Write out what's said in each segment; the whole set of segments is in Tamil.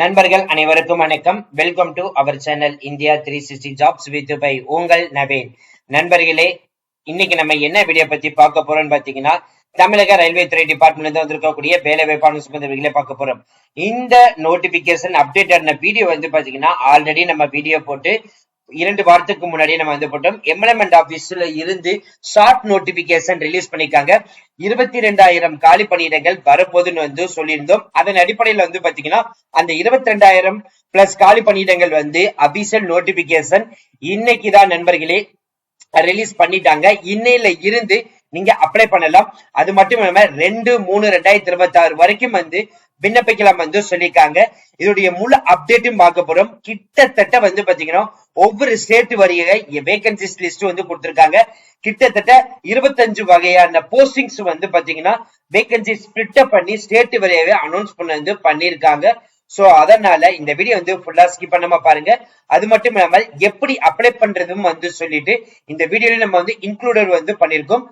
நண்பர்கள் அனைவருக்கும் வணக்கம். Welcome to our channel India three sixty jobs with by உங்கள் நவீன். நண்பர்களே இன்னைக்கு நம்ம என்ன வீடியோ பத்தி பார்க்க போறோம்னு பாத்தீங்கன்னா தமிழக ரயில்வே துறை டிபார்ட்மெண்ட் வந்திருக்கக்கூடிய வேலை வாய்ப்பான சம்பந்தங்களை பார்க்க போறோம். இந்த நோட்டிபிகேஷன் அப்டேட் வீடியோ வந்து பாத்தீங்கன்னா ஆல்ரெடி நம்ம வீடியோ போட்டு இரண்டு வாரத்துக்கு முன்னாடியே நம்ம வந்து போட்டோம். எம்எல்எம்எண்ட் ஆபீஸ்ல இருந்து ஷார்ட் நோட்டிபிகேஷன் ரிலீஸ் பண்ணிருக்காங்க இருபத்தி ரெண்டாயிரம் காலி பணியிடங்கள் வரப்போகுதுன்னு வந்து சொல்லியிருந்தோம். அதன் அடிப்படையில வந்து பாத்தீங்கன்னா அந்த இருபத்தி ரெண்டாயிரம் பிளஸ் காலி பணியிடங்கள் வந்து அபிஷியல் நோட்டிபிகேஷன் இன்னைக்கு தான் நண்பர்களே ரிலீஸ் பண்ணிட்டாங்க. இன்னையில இருந்து நீங்க அப்ளை பண்ணலாம். அது மட்டும் இல்லாம ரெண்டு மூணு ரெண்டாயிரத்தி இருபத்தி ஆறு வரைக்கும் வந்து விண்ணப்பிக்கலாம் வந்து சொல்லியிருக்காங்க. இதோடைய முழு அப்டேட்டும் பார்க்க போறோம் கிட்டத்தட்ட வந்து பாத்தீங்கன்னா ஒவ்வொரு ஸ்டேட் வரிய வேகன்சிஸ் லிஸ்ட் வந்து கொடுத்திருக்காங்க. கிட்டத்தட்ட இருபத்தஞ்சு வகையான போஸ்டிங்ஸ் வந்து பாத்தீங்கன்னா வேகன்சி ஸ்பிளிட் பண்ணி ஸ்டேட் வரியாவே அனௌன்ஸ் பண்ண வந்து பண்ணியிருக்காங்க. சோ அதனால இந்த வீடியோ வந்து ஃபுல்லா ஸ்கிப் பண்ணாம பாருங்க. அது மட்டும் இல்லாமல் எப்படி அப்ளை பண்றதும் வந்து சொல்லிட்டு இந்த வீடியோல நம்ம வந்து இன்க்ளூடட் வந்து பண்ணிருக்கோம்.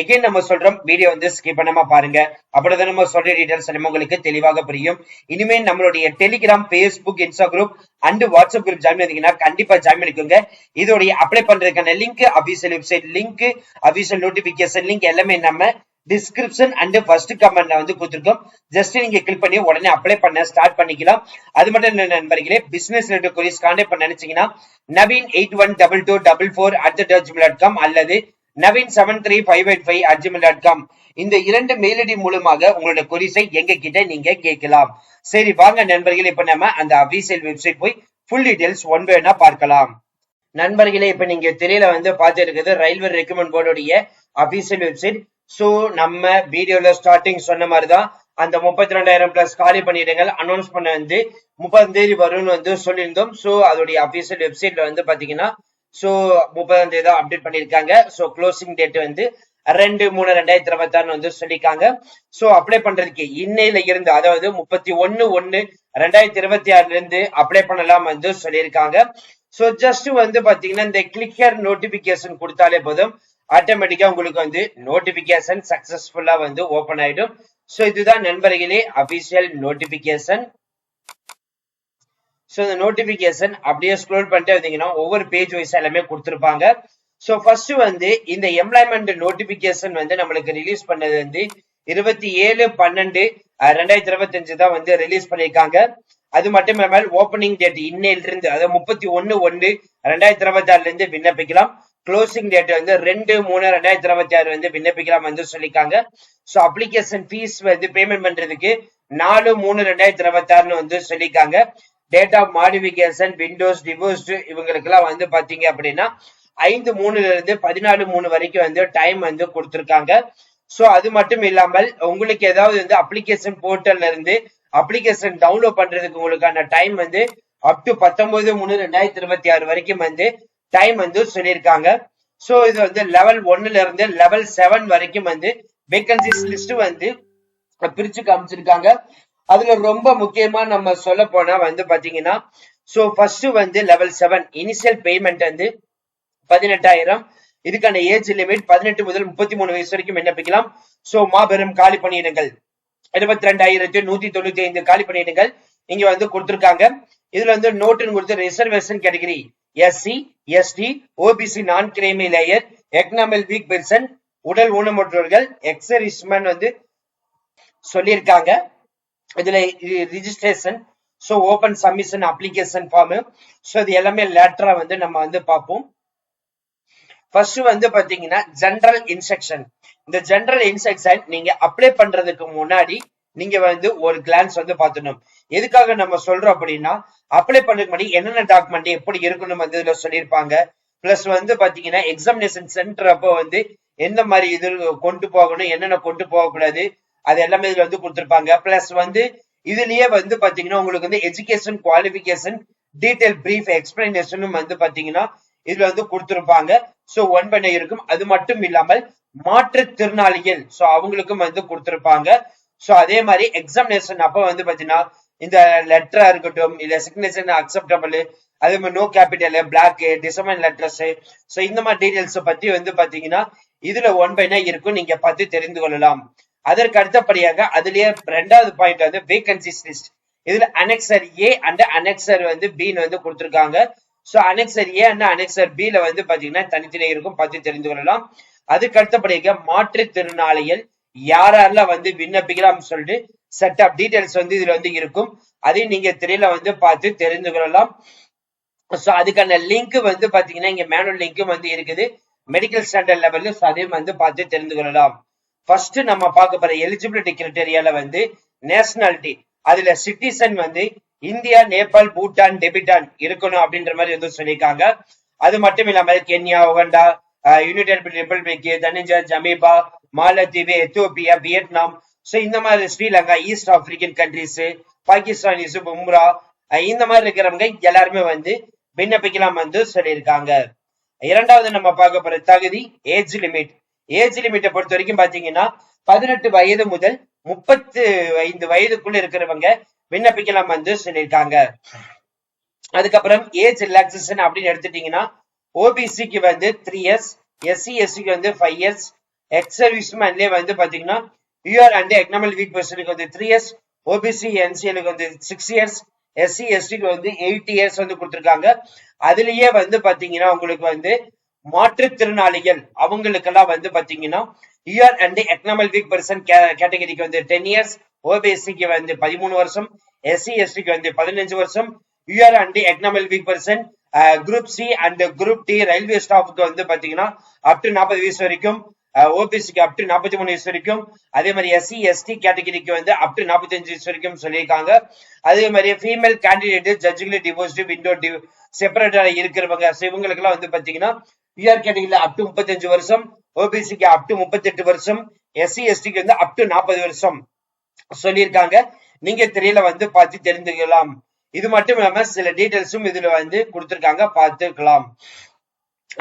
எகைன் நம்ம சொல்றோம் வீடியோ வந்து ஸ்கிப் பண்ணாம பாருங்க. அப்படிதான் நம்ம சொல்ற டீடைல்ஸ் நம்ம உங்களுக்கு தெளிவாக புரியும். இனிமே நம்மளுடைய Telegram Facebook Insta group and WhatsApp group join பண்ணீங்கன்னா கண்டிப்பா ஜாயின் பண்ணிக்கோங்க. இதோடைய அப்ளை பண்றதுக்கான link official website link official notification link எல்லாமே நம்ம டிஸ்கிரிப்ஷன் அண்ட் ஃபர்ஸ்ட் கமெண்ட்ல வந்து கொடுத்துருக்கோம். ஜஸ்ட் நீங்க கிளிக் பண்ணி உடனே அப்ளை பண்ண ஸ்டார்ட் பண்ணிக்கலாம். அது மட்டும் இல்ல நண்பர்களே பிசினஸ் ரிலேட்டட் கொரிஸ் கான்டாக்ட் பண்ண நினைச்சீங்கன்னா Naveen eight one double two double four at Gmail dot com அல்லது Naveen seven three five eight five at Gmail dot com இந்த இரண்டு மெயில் ஐடி மூலமாக உங்களோட கொரிஸை எங்க கிட்ட நீங்க கேட்கலாம். சரி வாங்க நண்பர்களே இப்ப நம்ம அந்த அபிஷியல் வெப்சைட் போய் ஃபுல் டீடைல்ஸ் ஒன் வேணா பார்க்கலாம். நண்பர்களே இப்ப நீங்க திரையில வந்து பார்த்து ரயில்வே ரெக்கமெண்ட் போர்டுடைய அபிஷியல் வெப்சைட் சோ நம்ம வீடியோல ஸ்டார்டிங் சொன்ன மாதிரிதான் அந்த முப்பத்தி ரெண்டாயிரம் பிளஸ் காலி பணியிடங்கள் அனௌன்ஸ் பண்ண வந்து முப்பதாம் தேதி வரும்னு வந்து சொல்லியிருந்தோம். சோ அதோடைய அபிஷியல் வெப்சைட்ல வந்து பாத்தீங்கன்னா சோ முப்பதாம் தேதி தான் அப்டேட் பண்ணிருக்காங்க சோ க்ளோசிங் டேட் வந்து ரெண்டு மூணு ரெண்டாயிரத்தி இருபத்தி ஆறு வந்து சொல்லியிருக்காங்க. சோ அப்ளை பண்றதுக்கு இன்னையில இருந்து அதாவது முப்பத்தி ஒன்னு ஒன்னு ரெண்டாயிரத்தி இருபத்தி ஆறுல இருந்து அப்ளை பண்ணலாம் வந்து சொல்லியிருக்காங்க. சோ ஜஸ்ட் வந்து பாத்தீங்கன்னா இந்த கிளிக்கர் நோட்டிபிகேஷன் கொடுத்தாலே போதும். ஆட்டோமேட்டிக்கா உங்களுக்கு வந்து நோட்டிபிகேஷன் சக்சஸ்ஃபுல்லா வந்து ஓபன் ஆயிடும். சோ இதுதான் நண்பர்களே அபிஷியல் நோட்டிபிகேஷன் சோ இந்த நோட்டிபிகேஷன் அப்படியே ஸ்க்ரோல் பண்ணிட்டு வந்தீங்கன்னா ஒவ்வொரு பேஜ் வைஸ் எல்லாமே கொடுத்துருப்பாங்க. சோ ஃபர்ஸ்ட் வந்து இந்த எம்ப்ளாய்மெண்ட் நோட்டிபிகேஷன் வந்து நம்மளுக்கு ரிலீஸ் பண்ணது வந்து இருபத்தி ஏழு பன்னெண்டு ரெண்டாயிரத்தி இருபத்தி அஞ்சு தான் வந்து ரிலீஸ் பண்ணியிருக்காங்க. அது மட்டும் இல்லாமல் ஓப்பனிங் டேட் இன்னையில இருந்து அதாவது முப்பத்தி ஒன்னு ஒன்னு ரெண்டாயிரத்தி இருபத்தி ஆறுல இருந்து விண்ணப்பிக்கலாம். க்ளோசிங் டேட் வந்து ரெண்டு மூணு ரெண்டாயிரத்தி இருபத்தி ஆறு வந்து விண்ணப்பிக்கலாம் வந்து சொல்லியிருக்காங்க. ஸோ அப்ளிகேஷன் ஃபீஸ் வந்து பேமெண்ட் பண்றதுக்கு நாலு மூணு ரெண்டாயிரத்தி இருபத்தி ஆறுன்னு வந்து சொல்லியிருக்காங்க. Date of modification widows divorced இவங்களுக்கு எல்லாம் வந்து பாத்தீங்க அப்படின்னா ஐந்து மூணுல இருந்து பதினாலு மூணு வரைக்கும் வந்து டைம் வந்து கொடுத்துருக்காங்க. ஸோ அது மட்டும் இல்லாமல் உங்களுக்கு ஏதாவது வந்து அப்ளிகேஷன் போர்ட்டல்ல இருந்து அப்ளிகேஷன் டவுன்லோட் பண்றதுக்கு உங்களுக்கான டைம் வந்து அப் டு பத்தொன்பது மூணு ரெண்டாயிரத்தி இருபத்தி ஆறு வரைக்கும் வந்து டைம் வந்து சொல்லியிருக்காங்க. ஸோ இது வந்து லெவல் ஒன்னுல இருந்து லெவல் செவன் வரைக்கும் வந்து வேகன்சிஸ் லிஸ்ட் வந்து பிரிச்சு காமிச்சிருக்காங்க. அதுல ரொம்ப முக்கியமா நம்ம சொல்ல போனா வந்து பாத்தீங்கன்னா ஸோ ஃபர்ஸ்ட் வந்து லெவல் செவன் இனிஷியல் பேமெண்ட் வந்து பதினெட்டாயிரம். இதுக்கான ஏஜ் லிமிட் பதினெட்டு முதல் முப்பத்தி மூணு வயசு வரைக்கும் விண்ணப்பிக்கலாம். ஸோ மாபெரும் காலி பணியிடங்கள். இருபத்தி ரெண்டாயிரத்தி நூத்தி தொண்ணூத்தி ஐந்து காலி பணியிடங்கள் இங்க வந்து கொடுத்திருக்காங்க. இதுல வந்து நோட்டுன்னு கொடுத்து reservation category SC ST OBC non creamy layer economic weak person உடல் ஊனமுற்றோர்கள் எக்ஸரிஸ்மன் வந்து சொல்லியிருக்காங்க. இதுல registration so open submission application form so இது எல்லாமே லேட்டரா வந்து நம்ம வந்து பார்ப்போம். ஃபர்ஸ்ட் வந்து பாத்தீங்கன்னா ஜென்ரல் இன்ஸ்ட்ரக்ஷன் இந்த ஜென்ரல் இன்ஸ்ட்ரக்ஷன் நீங்க அப்ளை பண்றதுக்கு முன்னாடி நீங்க வந்து ஒரு கிளான்ஸ் வந்து பாத்துடணும் எதுக்காக நம்ம சொல்றோம் அப்படின்னா அப்ளை பண்ணுறதுக்கு முன்னாடி என்னென்ன டாக்குமெண்ட் எப்படி இருக்கணும் வந்து இதுல சொல்லியிருப்பாங்க. பிளஸ் வந்து பாத்தீங்கன்னா எக்ஸாமினேஷன் சென்டர் அப்போ வந்து எந்த மாதிரி இது கொண்டு போகணும் என்னென்ன கொண்டு போகக்கூடாது அது எல்லாமே இதுல வந்து கொடுத்துருப்பாங்க. பிளஸ் வந்து இதுலயே வந்து பாத்தீங்கன்னா உங்களுக்கு வந்து எஜுகேஷன் குவாலிபிகேஷன் டீடைல் பிரீஃப் எக்ஸ்பிளனேஷனும் வந்து பாத்தீங்கன்னா இதுல வந்து கொடுத்திருப்பாங்க. சோ ஒன் பண்ண இருக்கும். அது மட்டும் இல்லாமல் மாற்றுத்திறனாளிகள் சோ அவங்களுக்கும் வந்து கொடுத்திருப்பாங்க. ஸோ அதே மாதிரி எக்ஸாமினேஷன் அப்போ வந்து பாத்தீங்கன்னா இந்த லெட்டரா இருக்கட்டும் இல்ல சிக்னேச்சர் அக்செப்டபிள் அதே மாதிரி நோ கேபிட்டல் பிளாக் டிசமன் லெட்டர்ஸ் ஸோ இந்த மாதிரி டீடைல்ஸ் பத்தி வந்து பாத்தீங்கன்னா இதுல ஒன் பைனா இருக்கும் நீங்க பார்த்து தெரிந்து கொள்ளலாம். அதற்கு அடுத்தபடியாக அதுலயே ரெண்டாவது பாயிண்ட் வந்து வேகன்சிஸ் லிஸ்ட் இதுல அனெக்சர் ஏ அண்ட் அனெக்சர் வந்து பின்னு வந்து கொடுத்துருக்காங்க. So annexure A and annexure B வந்து பாத்தீங்கன்னா தனித்தனியாக இருக்கும் பார்த்து தெரிந்து கொள்ளலாம். அதுக்கு அடுத்தபடியாக மாற்றுத்திறனாளிகள் யாரெல்லாம் வந்து விண்ணப்பிக்கலாம் சொல்லிட்டு செட் ஆஃப் டீடைல்ஸ் வந்து இதுல வந்து இருக்கும். அதையும் நீங்க திரையில வந்து பார்த்து தெரிந்து கொள்ளலாம். ஸோ அதுக்கான லிங்க் வந்து பாத்தீங்கன்னா இங்க மேனுவல் லிங்க்கும் வந்து இருக்குது. மெடிக்கல் ஸ்டாண்டர்ட் லெவல்ல அதையும் வந்து பார்த்து தெரிந்து கொள்ளலாம். ஃபர்ஸ்ட் நம்ம பார்க்க போற எலிஜிபிலிட்டி கிரிட்டேரியால வந்து நேஷனாலிட்டி அதுல சிட்டிசன் வந்து இந்தியா நேபாள் பூட்டான் டெபிட்டான் இருக்கணும் அப்படின்ற மாதிரி வந்து சொல்லியிருக்காங்க. அது மட்டும் இல்லாமல் Kenya Uganda United Republic Tanzania Zambia மாலத்தீவு எத்தியோப்பியா வியட்நாம் ஸோ இந்த மாதிரி Sri Lanka East African countries Pakistanis Bumrah இந்த மாதிரி இருக்கிறவங்க எல்லாருமே வந்து விண்ணப்பிக்கலாம் வந்து சொல்லியிருக்காங்க இரண்டாவது நம்ம பார்க்க போற தகுதி ஏஜ் லிமிட் ஏஜ் லிமிட்டை பொறுத்த வரைக்கும் பாத்தீங்கன்னா பதினெட்டு வயது முதல் முப்பத்து ஐந்து வயதுக்குள்ள இருக்கிறவங்க விண்ணப்பிக்கலாம் வந்து சொல்லியிருக்காங்க அதுக்கப்புறம் ஏஜ் ரிலாக்ஸேஷன் அப்படின்னு எடுத்துட்டீங்கன்னா ஓபிசிக்கு வந்து த்ரீ இயர்ஸ் எஸ்சி எஸ்சிக்கு வந்து ஃபைவ் இயர்ஸ் எக்ஸ் சர்வீஸ்மேன்லேயே வந்து பாத்தீங்கன்னா யூஆர் அண்ட் எக்கனாமிக் வீக் பர்சனுக்கு வந்து த்ரீ இயர்ஸ் ஓபிசி என்சிஎலுக்கு வந்து சிக்ஸ் இயர்ஸ் எஸ்சி எஸ்டிக்கு வந்து எயிட் இயர்ஸ் வந்து கொடுத்துருக்காங்க. அதுலயே வந்து பாத்தீங்கன்னா உங்களுக்கு வந்து மாற்றுத்திறனாளிகள் அவங்களுக்கெல்லாம் வந்து பாத்தீங்கன்னா UR and economic weak person கேட்டகரிக்கு வந்து டென் இயர்ஸ் ஓபிஎஸ்சிக்கு வந்து பதிமூணு வருஷம் எஸ்சி எஸ்டிக்கு வந்து பதினஞ்சு வருஷம் UR and economic weak person group C and group D railway ஸ்டாஃப்க்கு வந்து பாத்தீங்கன்னா அப் டு நாற்பது வயசு வரைக்கும் ஓபிசிக்கு அப் டு நாற்பத்தி மூணு வயசு வரைக்கும் அதே மாதிரி எஸ்சி எஸ்டி கேட்டகரிக்கு வந்து அப் டு நாற்பத்தஞ்சு வயசு வரைக்கும் சொல்லியிருக்காங்க. அதே மாதிரி ஃபீமேல் கேண்டிடேட் ஜட்ஜுகளை டிவோர்ஸ்டு விண்டோ செப்பரேட்டா இருக்கிறவங்க இவங்களுக்கு எல்லாம் வந்து பாத்தீங்கன்னா பிஆர் கேட்டகரியில அப் டு முப்பத்தஞ்சு வருஷம் ஓபிசிக்கு அப் டு முப்பத்தெட்டு வருஷம் எஸ்சி எஸ்டிக்கு வந்து அப் டு நாற்பது வருஷம் சொல்லியிருக்காங்க. நீங்க தெரியல வந்து பார்த்து தெரிந்துக்கலாம். இது மட்டும் இல்லாம சில டீட்டெயில்ஸும் இதுல வந்து கொடுத்துருக்காங்க. பார்த்துக்கலாம்.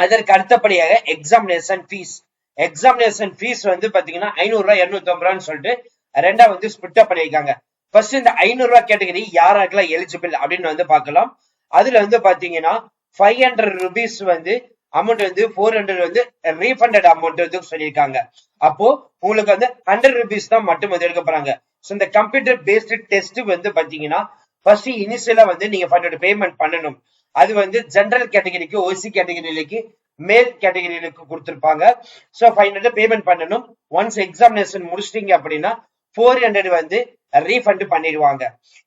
அதற்கு அடுத்தபடியாக எக்ஸாமினேஷன் ஃபீஸ் எக்ஸாமினேஷன் ஃபீஸ் வந்து பாத்தீங்கன்னா ஐநூறு ரூபாய் இருநூத்தி ஐம்பது ரூபான்னு சொல்லிட்டு ரெண்டா வந்து ஸ்பிட் அப் பண்ணியிருக்காங்க. ஃபர்ஸ்ட் இந்த ஐநூறு ரூபாய் கேட்டகரி யாராக்கெல்லாம் எலிஜிபிள் அப்படின்னு வந்து பார்க்கலாம். அதுல வந்து பாத்தீங்கன்னா ஃபைவ் ஹண்ட்ரட் ருபீஸ் வந்து அமௌண்ட் வந்து ஃபோர் ஹண்ட்ரட் வந்து ரீஃபண்டட் அமௌண்ட் வந்து சொல்லியிருக்காங்க. அப்போ உங்களுக்கு வந்து ஹண்ட்ரட் ருபீஸ் தான் மட்டும் வந்து எடுக்க போறாங்க. ஸோ இந்த கம்ப்யூட்டர் பேஸ்டு டெஸ்ட் வந்து பாத்தீங்கன்னா ஃபர்ஸ்ட் இனிஷியலா வந்து நீங்க ஃபைவ் பேமெண்ட் பண்ணணும். அது வந்து ஜென்ரல் கேட்டகரிக்கு ஓசி கேட்டகரிக்கு மேல் கேட்டகரிகளுக்கு கொடுத்துருப்பாங்க. ஸோ ஃபைவ் ஹண்ட்ரட் பேமெண்ட் பண்ணணும். ஒன்ஸ் எக்ஸாமினேஷன் முடிச்சிட்டீங்க அப்படின்னா ஃபோர் ஹண்ட்ரட் வந்து ரீஃபண்ட் பண்ணிடுவாங்க.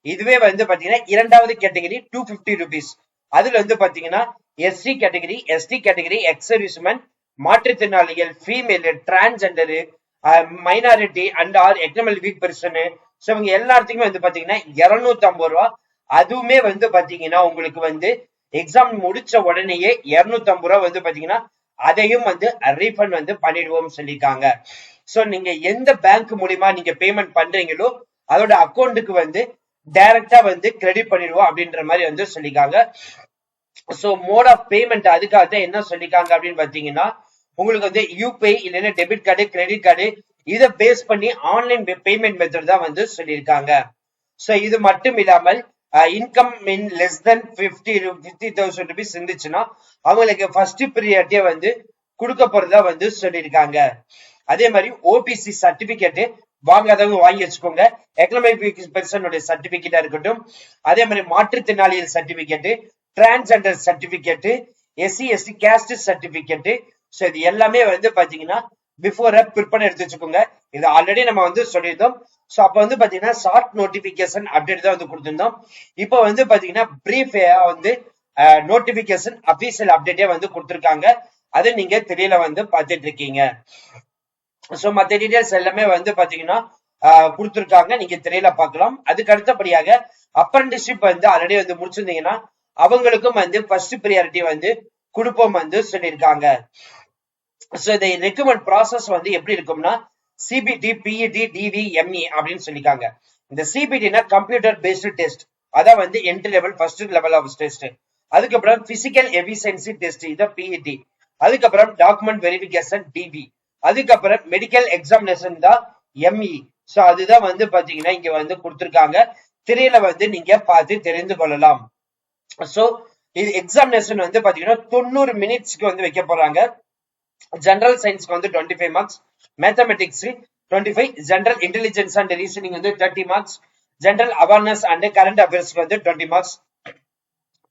இதுவே வந்து பாத்தீங்கன்னா இரண்டாவது கேட்டகரி டூ பிப்டி ருபீஸ் அதுல வந்து பாத்தீங்கன்னா SC category ST category ex serviceman மாற்றுத்திறனாளிகள் female transgender minority and R economic weak person so இவங்க எல்லாத்துக்குமே வந்து பாத்தீங்கன்னா இருநூத்தி ஐம்பது ரூபா. அதுவுமே வந்து பாத்தீங்கன்னா உங்களுக்கு வந்து எக்ஸாம் முடிச்ச உடனேயே இருநூத்தி ஐம்பது ரூபா வந்து பாத்தீங்கன்னா அதையும் வந்து ரீஃபண்ட் வந்து பண்ணிடுவோம் சொல்லியிருக்காங்க. சோ நீங்க எந்த பேங்க் மூலியமா நீங்க பேமெண்ட் பண்றீங்களோ அதோட அக்கௌண்ட்டுக்கு வந்து டைரக்டா வந்து கிரெடிட் பண்ணிடுவோம் அப்படின்ற மாதிரி வந்து சொல்லியிருக்காங்க. சோ மோட் ஆஃப் பேமெண்ட் அதுக்காக தான் என்ன சொல்லியிருக்காங்க அப்படின்னு பாத்தீங்கன்னா உங்களுக்கு வந்து யூபிஐ இல்லைன்னா டெபிட் கார்டு கிரெடிட் கார்டு இதை பேஸ் பண்ணி ஆன்லைன் பேமெண்ட் மெத்தட் தான் வந்து சொல்லியிருக்காங்க. ஸோ இது மட்டும் இல்லாமல் income in less than fifty fifty thousand rupees இருந்துச்சுன்னா அவங்களுக்கு ஃபர்ஸ்ட் பீரியட்டே வந்து கொடுக்க போறதா வந்து சொல்லியிருக்காங்க. அதே மாதிரி ஓபிசி சர்டிபிகேட்டு வாங்காதவங்க வாங்கி வச்சுக்கோங்க. எக்கனாமிக் பெர்சனுடைய சர்டிபிகேட்டா இருக்கட்டும் அதே மாதிரி மாற்றுத்திறனாளிகள் certificate transgender certificate SC ST caste certificate so இது எல்லாமே வந்து பாத்தீங்கன்னா பிஃபோர் ப்ரிப்பேர் எடுத்து வச்சுக்கோங்க. இது ஆல்ரெடி நம்ம வந்து சொல்லியிருந்தோம். ஸோ அப்போ வந்து பாத்தீங்கன்னா ஷார்ட் நோட்டிபிகேஷன் அப்டேட் தான் வந்து கொடுத்துருந்தோம். இப்போ வந்து பாத்தீங்கன்னா பிரீஃப் வந்து நோட்டிபிகேஷன் அபிஷியல் அப்டேட்டே வந்து கொடுத்துருக்காங்க. அது நீங்க தெரியல வந்து பார்த்துட்டு இருக்கீங்க. ஸோ மற்ற டீடைல்ஸ் எல்லாமே வந்து பாத்தீங்கன்னா கொடுத்துருக்காங்க. நீங்க திரையில பார்க்கலாம். அதுக்கு அடுத்தபடியாக அப்ரண்டிஷிப் வந்து ஆல்ரெடி வந்து முடிச்சிருந்தீங்கன்னா அவங்களுக்கும் வந்து ஃபர்ஸ்ட் ப்ரியாரிட்டி வந்து கொடுப்போம் வந்து சொல்லியிருக்காங்க. ஸோ இந்த ரெக்ரூட்மெண்ட் ப்ராசஸ் வந்து எப்படி இருக்கும்னா சிபிடி பிஇடி டிவி எம்இ அப்படின்னு சொல்லிக்காங்க. இந்த சிபிடினா கம்ப்யூட்டர் பேஸ்டு டெஸ்ட் அதான் வந்து entry level first level of test அதுக்கப்புறம் பிசிக்கல் எஃபிசியன்சி டெஸ்ட் இதான் பிஇடி அதுக்கப்புறம் டாக்குமெண்ட் வெரிஃபிகேஷன் டிபி அதுக்கப்புறம் மெடிக்கல் எக்ஸாமினேஷன் தான் எம்இ ஸோ அதுதான் வந்து பாத்தீங்கன்னா இங்க வந்து கொடுத்துருக்காங்க. திரையில வந்து நீங்க பார்த்து தெரிந்து கொள்ளலாம். ஸோ இது எக்ஸாமினேஷன் வந்து பாத்தீங்கன்னா தொண்ணூறு மினிட்ஸ்க்கு வந்து வைக்க போறாங்க. ஜெனரல் சயின்ஸ்க்கு வந்து twenty five marks mathematics twenty five general intelligence and reasoning வந்து thirty marks general awareness and current அஃபேர்ஸ்க்கு வந்து டுவெண்ட்டி மார்க்ஸ்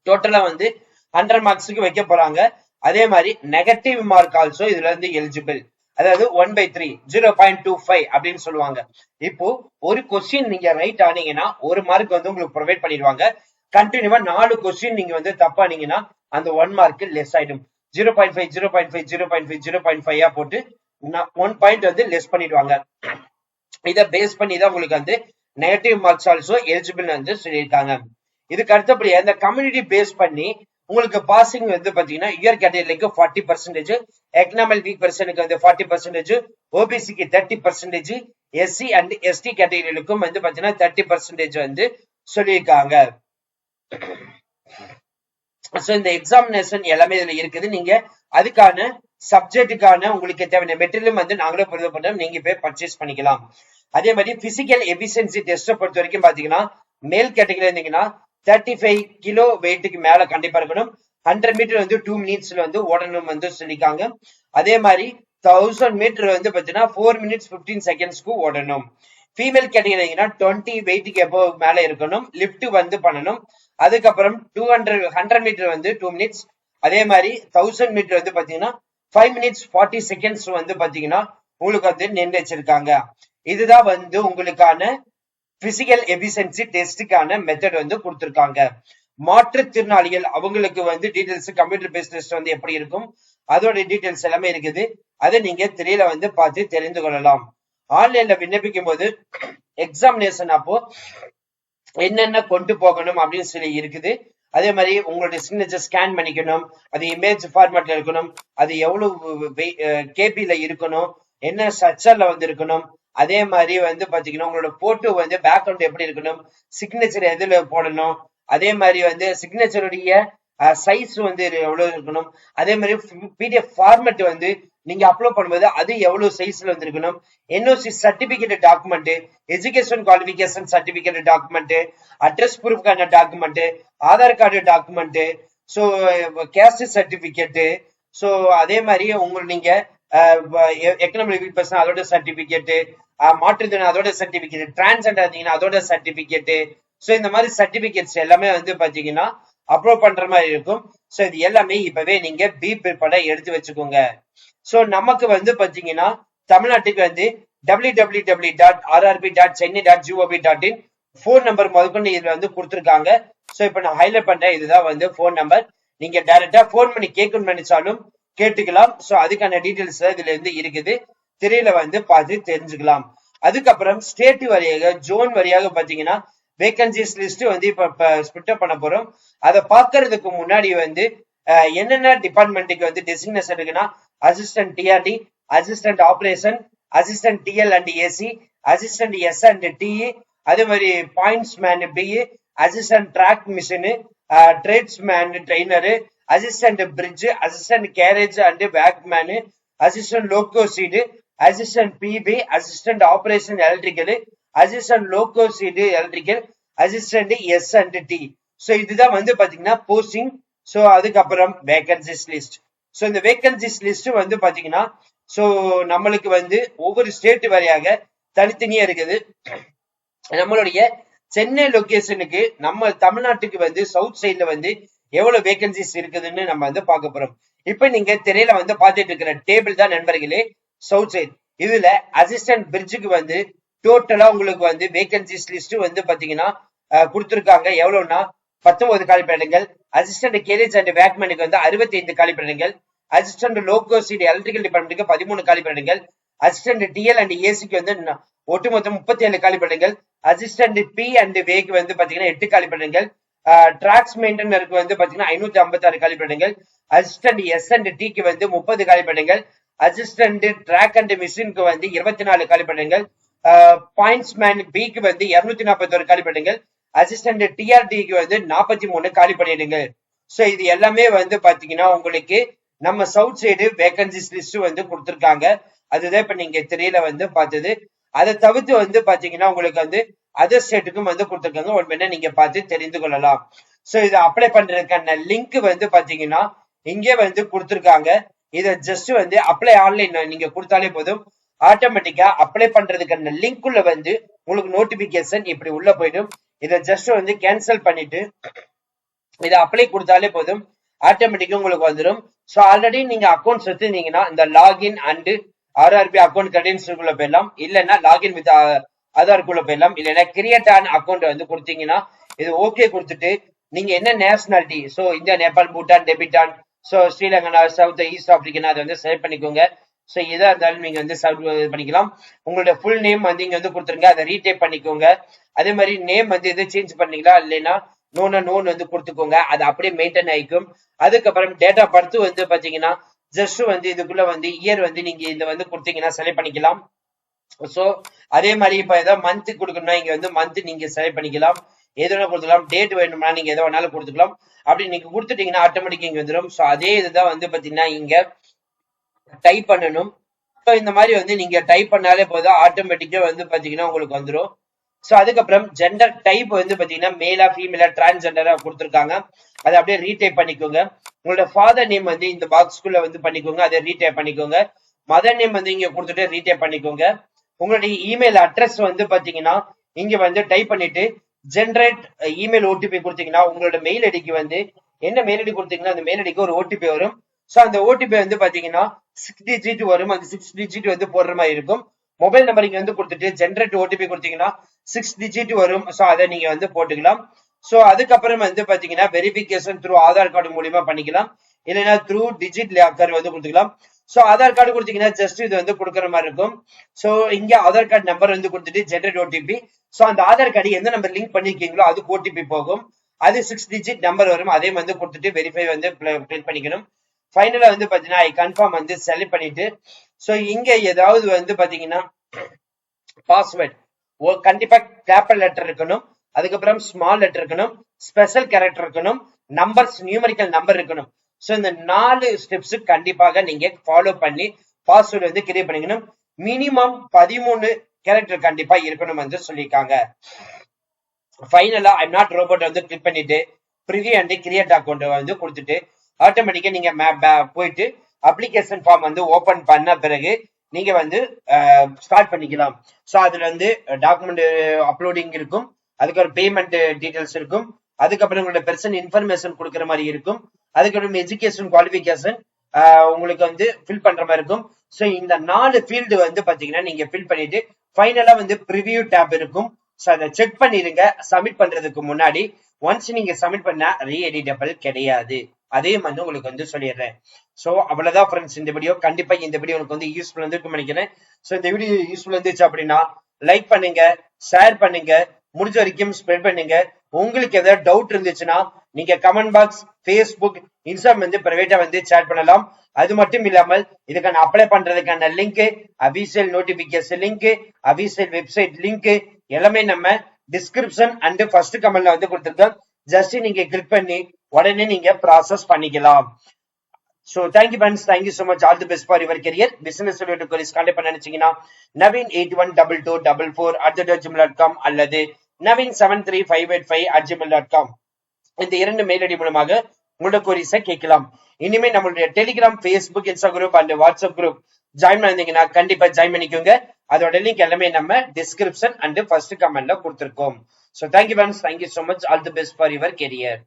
டோட்டலா வந்து ஹண்ட்ரட் மார்க்ஸுக்கு வைக்க போறாங்க. அதே மாதிரி நெகட்டிவ் மார்க் ஆல்சோ இதுல இருந்து எலிஜிபிள் அதாவது one by three zero point two five அப்படின்னு சொல்லுவாங்க. இப்போ ஒரு கொஸ்டின் நீங்க ரைட் ஆனீங்கன்னா ஒரு மார்க் வந்து உங்களுக்கு ப்ரொவைட் பண்ணிடுவாங்க. கண்டினியூவா நாலு கொஸ்டின் நீங்க வந்து தப்பானீங்கன்னா அந்த ஒன் மார்க் லெஸ் ஆயிடும். Zero point five zero point five zero point five zero point five போட்டு ஒன் பாயிண்ட் வந்து லெஸ் பண்ணிடுவாங்க. இதை பேஸ் பண்ணி தான் உங்களுக்கு வந்து நெகட்டிவ் மார்க்ஸ் ஆல்சோ எலிஜிபிள் வந்து சொல்லியிருக்காங்க. இதுக்கு அடுத்தபடி அந்த கம்யூனிட்டி பேஸ் பண்ணி உங்களுக்கு பாசிங் வந்து பாத்தீங்கன்னா இயர் கேட்டகரிக்கு ஃபார்ட்டி பர்சன்டேஜ் எக்கனாமிக் வீக் பர்சனுக்கு வந்து forty percentage ஓபிசிக்கு thirty percentage SC and ST கேட்டகரிகளுக்கும் வந்து பாத்தீங்கன்னா தேர்ட்டி பர்சன்டேஜ் வந்து சொல்லியிருக்காங்க. ஸோ இந்த எக்ஸாமினேஷன் எல்லாமே இதுல இருக்குது. நீங்க அதுக்கான சப்ஜெக்டுக்கான உங்களுக்கு தேவையான மெட்டீரியலும் வந்து நாங்களே ப்ரொவைட் பண்றோம். நீங்க போய் பர்ச்சேஸ் பண்ணிக்கலாம். அதே மாதிரி பிசிக்கல் எபிசியன்சி டெஸ்ட்டை பொறுத்த வரைக்கும் பாத்தீங்கன்னா மேல் கேட்டகரி இருந்தீங்கன்னா தேர்ட்டி ஃபைவ் கிலோ வெயிட்டுக்கு மேல கண்டிப்பா இருக்கணும். ஹண்ட்ரட் மீட்டர் வந்து டூ மினிட்ஸ்ல வந்து ஓடணும் வந்து சொல்லிக்காங்க அதே மாதிரி தௌசண்ட் மீட்டர் வந்து பாத்தீங்கன்னா ஃபோர் மினிட்ஸ் பிப்டீன் செகண்ட்ஸ்க்கு ஓடணும். ஃபீமேல் கேட்டீங்கன்னா டுவெண்ட்டி வெயிட்டுக்கு எப்போ மேல இருக்கணும்? லிஃப்ட் வந்து பண்ணணும். அதுக்கப்புறம் டூ ஹண்ட்ரட் ஹண்ட்ரட் மீட்டர் வந்து டூ மினிட்ஸ் அதே மாதிரி தௌசண்ட் மீட்டர் வந்து பாத்தீங்கன்னா ஃபைவ் மினிட்ஸ் ஃபார்ட்டி செகண்ட்ஸ் வந்து பாத்தீங்கன்னா உங்களுக்கு வந்து நிர்ணயிச்சிருக்காங்க இதுதான் வந்து உங்களுக்கான பிசிக்கல் எபிசென்சி டெஸ்டுக்கான மெத்தட் வந்து கொடுத்துருக்காங்க. மாற்றுத்திறனாளிகள் அவங்களுக்கு வந்து டீடைல்ஸ் கம்ப்யூட்டர் பேஸ்ட் டெஸ்ட் வந்து எப்படி இருக்கும்? அதோட டீடைல்ஸ் எல்லாமே இருக்குது. அதை நீங்க திரையில வந்து பார்த்து தெரிந்து கொள்ளலாம். ஆன்லைன்ல விண்ணப்பிக்கும் போது எக்ஸாமினேஷன் அப்போ என்னென்ன கொண்டு போகணும் அப்படின்னு சொல்லி இருக்குது. அதே மாதிரி உங்களுடைய சிக்னேச்சர் ஸ்கேன் பண்ணிக்கணும். அது இமேஜ் ஃபார்மேட்ல இருக்கணும். அது எவ்வளவு கேபில இருக்கணும். என்ன ஸ்ட்ரக்சர்ல வந்து இருக்கணும் அதே மாதிரி வந்து பாத்தீங்கன்னா உங்களோட போட்டோ வந்து பேக்ரவுண்ட் எப்படி இருக்கணும்? சிக்னேச்சர் எதுல போடணும்? அதே மாதிரி வந்து சிக்னேச்சருடைய சைஸ் வந்து எவ்வளவு இருக்கணும்? அதே மாதிரி பிடிஎஃப் ஃபார்மேட் வந்து நீங்க அப்லோட் பண்ணும்போது அது எவ்வளவு சைஸ்ல வந்து இருக்கணும் NOC certificate document education qualification certificate document address ப்ரூஃப்கான document Aadhaar card document so caste certificate so அதே மாதிரி உங்களுக்கு நீங்க எக்கனாமிக் வீக் பர்சன் அதோட சர்டிபிகேட்டு மாற்றுத்திறன் அதோட சர்டிபிகேட் டிரான்ஸ்ஜெண்டர் இருந்தீங்கன்னா அதோட சர்டிபிகேட்டு ஸோ இந்த மாதிரி சர்டிபிகேட்ஸ் எல்லாமே வந்து பாத்தீங்கன்னா அப்லோட் பண்ற மாதிரி இருக்கும். ஸோ இது எல்லாமே இப்பவே நீங்க பி பிற்பட எடுத்து வச்சுக்கோங்க. ஸோ நமக்கு வந்து பாத்தீங்கன்னா தமிழ்நாட்டுக்கு வந்து W W W dot RRB dot Chennai dot GOV dot in phone number முதற்கொண்டு இதுல வந்து கொடுத்துருக்காங்க. ஸோ இப்போ நான் ஹைலைட் பண்றேன். இதுதான் வந்து ஃபோன் நம்பர் நீங்க டைரக்டா ஃபோன் பண்ணி கேட்கணும் நினைச்சாலும் கேட்டுக்கலாம். ஸோ அதுக்கான டீட்டெயில்ஸ் இதுல இருந்து இருக்குது. திரையில வந்து பார்த்து தெரிஞ்சுக்கலாம். அதுக்கப்புறம் ஸ்டேட் வழியாக ஜோன் வழியாக பாத்தீங்கன்னா வேகன்சிஸ் லிஸ்ட் வந்து இப்ப ஸ்பிட் பண்ண போறோம். அதை பாக்குறதுக்கு முன்னாடி வந்து என்னென்ன டிபார்ட்மெண்ட்டுக்கு வந்து டெசிக்னேஷன் இருக்குன்னா assistant TRD assistant operation assistant TL and AC assistant S and TE அதே மாதிரி points man PE assistant track machine trades man trainer assistant bridge assistant carriage and wag man assistant loco shed assistant PP assistant operation electrical assistant loco shed electrical assistant S and T so இதுதான் வந்து பாத்தீங்கன்னா போஸ்டிங் ஸோ அதுக்கப்புறம் வேகன்சிஸ் லிஸ்ட் ஸோ இந்த வேக்கன்சிஸ் லிஸ்ட் வந்து பாத்தீங்கன்னா ஸோ நம்மளுக்கு வந்து ஒவ்வொரு ஸ்டேட் வரையாக தனித்தனியா இருக்குது. நம்மளுடைய சென்னை லொக்கேஷனுக்கு நம்ம தமிழ்நாட்டுக்கு வந்து சவுத் சைட்ல வந்து எவ்வளவு வேகன்சிஸ் இருக்குதுன்னு நம்ம வந்து பார்க்க போறோம். இப்ப நீங்க திரையில வந்து பார்த்துட்டு இருக்கிற டேபிள் தான் நண்பர்களே சவுத் சைட் இதுல அசிஸ்டன்ட் பிரிட்ஜுக்கு வந்து டோட்டலா உங்களுக்கு வந்து வேகன்சிஸ் லிஸ்ட் வந்து பாத்தீங்கன்னா கொடுத்துருக்காங்க. எவ்வளவுன்னா பத்தொன்பது காலிப்படங்கள் அசிஸ்டன்ட் கேரேஜ் அண்ட் வேக்மேனுக்கு வந்து அறுபத்தி ஐந்து காலிப்படங்கள் அசிஸ்டன்ட் லோகோ சீட் எலக்ட்ரிக்கல் டிபார்ட்மெண்ட்டுக்கு பதிமூணு காலிப்படங்கள் அசிஸ்டன்ட் டிஎல் அண்ட் ஏசிக்கு வந்து ஒட்டுமொத்தம் முப்பத்தி ஏழு காலிப்படங்கள் அசிஸ்டன்ட் பி அண்ட் வேக்கு வந்து பாத்தீங்கன்னா எட்டு காலிப்படங்கள் டிராக்ஸ் மெயின்டனருக்கு வந்து பாத்தீங்கன்னா ஐநூத்தி ஐம்பத்தி ஆறு காலிப்படங்கள் அசிஸ்டன்ட் எஸ் அண்ட் டிக்கு வந்து முப்பது காலிப்படங்கள் அசிஸ்டன்ட் ட்ராக் அண்ட் மிஷினுக்கு வந்து இருபத்தி நாலு காலிப்படங்கள் பாயிண்ட்ஸ் மேன் பிக்கு வந்து இருநூத்தி நாற்பத்தி ஒரு காலிப்படங்கள் அசிஸ்டன்ட் டிஆர்டிக்கு வந்து நாற்பத்தி மூணு காலி பண்ணிடுங்க ஸோ இது எல்லாமே வந்து பாத்தீங்கன்னா உங்களுக்கு நம்ம சவுத் சைடு வேகன்சிஸ் லிஸ்ட் வந்து கொடுத்துருக்காங்க. அதுதான் இப்ப நீங்க திரையில வந்து பார்த்தது. அதை தவிர்த்து வந்து பாத்தீங்கன்னா உங்களுக்கு வந்து அதர் ஸ்டேட்டுக்கும் வந்து கொடுத்துருக்காங்க. ஒன்று நீங்க பார்த்து தெரிந்து கொள்ளலாம். ஸோ இதை அப்ளை பண்றதுக்கான லிங்க் வந்து பாத்தீங்கன்னா இங்கே வந்து கொடுத்துருக்காங்க. இதை ஜஸ்ட் வந்து அப்ளை ஆன்லைன் நீங்க கொடுத்தாலே போதும். ஆட்டோமேட்டிக்கா அப்ளை பண்றதுக்கான லிங்க் உள்ள வந்து உங்களுக்கு நோட்டிபிகேஷன் இப்படி உள்ள போயிடும். இதை ஜஸ்ட் வந்து கேன்சல் பண்ணிட்டு இதை அப்ளை கொடுத்தாலே போதும். ஆட்டோமேட்டிக்கா உங்களுக்கு வந்துடும் ஸோ ஆல்ரெடி நீங்க அக்கௌண்ட்ஸ் வச்சிருந்தீங்கன்னா இந்த லாகின் அண்டு ஆர்ஆர்பி அக்கௌண்ட் கிரெடென்ஷியல்குள்ள போயிடலாம். இல்லைன்னா லாகின் வித் ஆதார்க்குள்ள போயிடலாம். இல்லைன்னா கிரியேட் ஆன அக்கௌண்ட் வந்து கொடுத்தீங்கன்னா இது ஓகே கொடுத்துட்டு நீங்க என்ன nationality so India Nepal Bhutan Tibetan so Sri Lanka south east African அதை வந்து செலக்ட் பண்ணிக்கோங்க. ஸோ எதா இருந்தாலும் நீங்க வந்து சப் பண்ணிக்கலாம். உங்களோட ஃபுல் நேம் வந்து இங்க வந்து கொடுத்துருங்க. அதை ரீடைப் பண்ணிக்கோங்க. அதே மாதிரி நேம் வந்து எது சேஞ்ச் பண்ணீங்களா? இல்லைன்னா நோன நோன் வந்து கொடுத்துக்கோங்க. அது அப்படியே மெயின்டைன் ஆயிக்கும் அதுக்கப்புறம் டேட்டா பர்த் வந்து பாத்தீங்கன்னா ஜஸ்ட் வந்து இதுக்குள்ள வந்து இயர் வந்து நீங்க இதை வந்து கொடுத்தீங்கன்னா செலக்ட் பண்ணிக்கலாம். ஸோ அதே மாதிரி இப்போ ஏதாவது மந்த் கொடுக்கணும்னா இங்க வந்து மந்த் நீங்க செலக்ட் பண்ணிக்கலாம். எது வேணா கொடுத்துக்கலாம். டேட் வேணும்னா நீங்க எதை வேணாலும் கொடுத்துக்கலாம். அப்படி நீங்க கொடுத்துட்டீங்கன்னா ஆட்டோமேட்டிக் இங்க வந்துடும் ஸோ அதே இதுதான் வந்து பாத்தீங்கன்னா இங்க டைப் பண்ணணும். ஸோ இந்த மாதிரி வந்து நீங்க டைப் பண்ணாலே போதும். ஆட்டோமேட்டிக்கா வந்து பாத்தீங்கன்னா உங்களுக்கு வந்துடும் ஸோ அதுக்கப்புறம் ஜெண்டர் டைப் வந்து பாத்தீங்கன்னா மேலா ஃபீமேலா டிரான்ஸ்ஜெண்டரா கொடுத்துருக்காங்க. அதை அப்படியே ரீடைப் பண்ணிக்கோங்க. உங்களோட ஃபாதர் நேம் வந்து இந்த பாக்ஸ்குள்ள வந்து பண்ணிக்கோங்க. அதை ரீடைப் பண்ணிக்கோங்க. மதர் நேம் வந்து இங்க கொடுத்துட்டு ரீடைப் பண்ணிக்கோங்க. உங்களுடைய இமெயில் அட்ரஸ் வந்து பாத்தீங்கன்னா இங்க வந்து டைப் பண்ணிட்டு ஜென்ரேட் இமெயில் ஓடிபி கொடுத்தீங்கன்னா உங்களோட மெயில் ஐடிக்கு வந்து என்ன மெயில் ஐடி கொடுத்தீங்கன்னா அந்த மெயில் ஐடிக்கு ஒரு ஓடிபி வரும். ஸோ அந்த ஓடிபி வந்து பாத்தீங்கன்னா சிக்ஸ் டிஜிட் வரும். அந்த சிக்ஸ் டிஜிட் வந்து போடுற மாதிரி இருக்கும். மொபைல் நம்பர் இங்க வந்து கொடுத்துட்டு ஜென்ரேட் ஓடிபி கொடுத்தீங்கன்னா சிக்ஸ் டிஜிட் வரும். ஸோ அதை நீங்க வந்து போட்டுக்கலாம். ஸோ அதுக்கப்புறம் வந்து பாத்தீங்கன்னா வெரிஃபிகேஷன் த்ரூ ஆதார் கார்டு மூலியமா பண்ணிக்கலாம். இல்லைன்னா த்ரூ டிஜிட் லாக்கர் வந்து கொடுத்துக்கலாம். ஸோ ஆதார் கார்டு கொடுத்தீங்கன்னா ஜஸ்ட் இது வந்து கொடுக்குற மாதிரி இருக்கும். ஸோ இங்க ஆதார் கார்டு நம்பர் வந்து கொடுத்துட்டு ஜென்ரேட் ஓடிபி ஸோ அந்த ஆதார் கார்டு எந்த நம்பர் லிங்க் பண்ணிருக்கீங்களோ அதுக்கு ஓடிபி போகும். அது சிக்ஸ் டிஜிட் நம்பர் வரும். அதே வந்து கொடுத்துட்டு வெரிஃபை வந்து கிளிக் பண்ணிக்கணும். ஃபைனலா வந்து பாத்தீங்கன்னா ஐ கன்ஃபார்ம் வந்து செலக்ட் பண்ணிட்டு ஸோ இங்க ஏதாவது வந்து பாத்தீங்கன்னா பாஸ்வேர்ட் கண்டிப்பா கேபிட்டல் லெட்டர் இருக்கணும். அதுக்கப்புறம் ஸ்மால் லெட்டர் இருக்கணும். ஸ்பெஷல் கேரக்டர் இருக்கணும். நம்பர்ஸ் நியூமரிக்கல் நம்பர் இருக்கணும். ஸோ இந்த நாலு ஸ்டெப்ஸ் கண்டிப்பாக நீங்க ஃபாலோ பண்ணி பாஸ்வேர்டு வந்து கிரியேட் பண்ணிக்கணும். மினிமம் பதிமூணு கேரக்டர் கண்டிப்பா இருக்கணும் என்று சொல்லியிருக்காங்க. ஃபைனலா ஐம் நாட் ரோபோட் வந்து கிளிக் பண்ணிட்டு ப்ரிவியூ அண்ட் கிரியேட் அக்கௌண்ட் வந்து கொடுத்துட்டு ஆட்டோமேட்டிக்கா நீங்க போயிட்டு அப்ளிகேஷன் ஃபார்ம் வந்து ஓபன் பண்ண பிறகு நீங்க வந்து ஸ்டார்ட் பண்ணிக்கலாம். ஸோ அதுல வந்து டாக்குமெண்ட் அப்லோடிங் இருக்கும். அதுக்கப்புறம் பேமெண்ட் டீடைல்ஸ் இருக்கும். அதுக்கப்புறம் உங்களோட பெர்சன் இன்ஃபர்மேஷன் கொடுக்குற மாதிரி இருக்கும். அதுக்கப்புறம் எஜுகேஷன் குவாலிஃபிகேஷன் உங்களுக்கு வந்து ஃபில் பண்ற மாதிரி இருக்கும். ஸோ இந்த நாலு ஃபீல்டு வந்து பாத்தீங்கன்னா நீங்க ஃபில் பண்ணிட்டு ஃபைனலா வந்து ப்ரிவியூ டேப் இருக்கும். ஸோ அதை செக் பண்ணிருங்க சப்மிட் பண்றதுக்கு முன்னாடி ஒன்ஸ் நீங்க சப்மிட் பண்ணா ரீஎடிட்டபிள் கிடையாது. அதே வந்து உங்களுக்கு வந்து சொல்லிடுறேன். ஸோ அவ்வளவுதான் ஃப்ரெண்ட்ஸ் இந்த வீடியோ கண்டிப்பா இந்த வீடியோ உங்களுக்கு வந்து யூஸ்ஃபுல் வந்துருக்கும் நினைக்கிறேன். ஸோ இந்த வீடியோ யூஸ்ஃபுல் இருந்துச்சு அப்படின்னா லைக் பண்ணுங்க ஷேர் பண்ணுங்க முடிஞ்ச வரைக்கும் ஸ்ப்ரெட் பண்ணுங்க. உங்களுக்கு ஏதாவது டவுட் இருந்துச்சுன்னா நீங்க கமெண்ட் பாக்ஸ் ஃபேஸ்புக் இன்ஸ்டாம் வந்து பிரைவேட்டா வந்து சேட் பண்ணலாம். அது மட்டும் இல்லாமல் இதுக்கான அப்ளை பண்றதுக்கான link official notification link official website link எல்லாமே நம்ம டிஸ்கிரிப்ஷன் அண்ட் ஃபர்ஸ்ட் கமெண்ட்ல வந்து கொடுத்துருக்கோம். ஜஸ்ட் நீங்க கிளிக் பண்ணி உடனே நீங்க ப்ராசஸ் பண்ணிக்கலாம். So thank you friends thank you so much all the best for your career business related queries contact பண்ண நினைச்சீங்கன்னா Naveen eight one double two double four at the Gmail dot com அல்லது Naveen seven three five eight five at Gmail dot com இந்த இரண்டு மெயில் ஐடி மூலமாக உங்களோட கொரிஸை கேட்கலாம். இனிமே நம்மளுடைய Telegram Facebook Insta group and WhatsApp group join பண்ணிருந்தீங்கன்னா கண்டிப்பா ஜாயின் பண்ணிக்கோங்க. அதோட லிங்க் எல்லாமே நம்ம டிஸ்கிரிப்ஷன் அண்ட் ஃபர்ஸ்ட் கமெண்ட்ல கொடுத்துருக்கோம். So thank you friends thank you so much all the best for your career